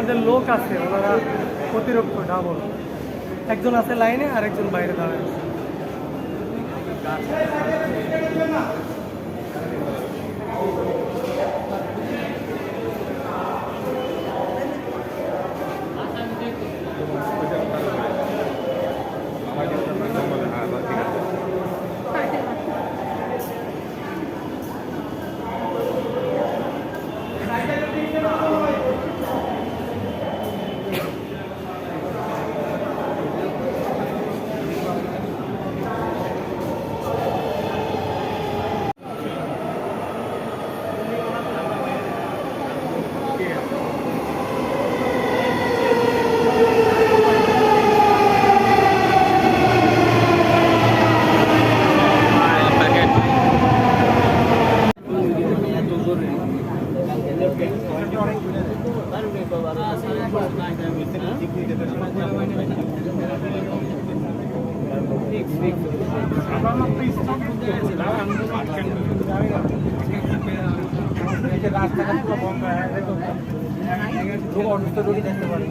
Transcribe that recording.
আমাদের লোক আছে ওনারা প্রতিরক্ষ ডাবল। একজন আছে লাইনে আর একজন বাইরে দাঁড়ায়। রাস্তাঘাট পুরো বন্ধ হয়ে অসুস্থ রোগী দেখতে পারে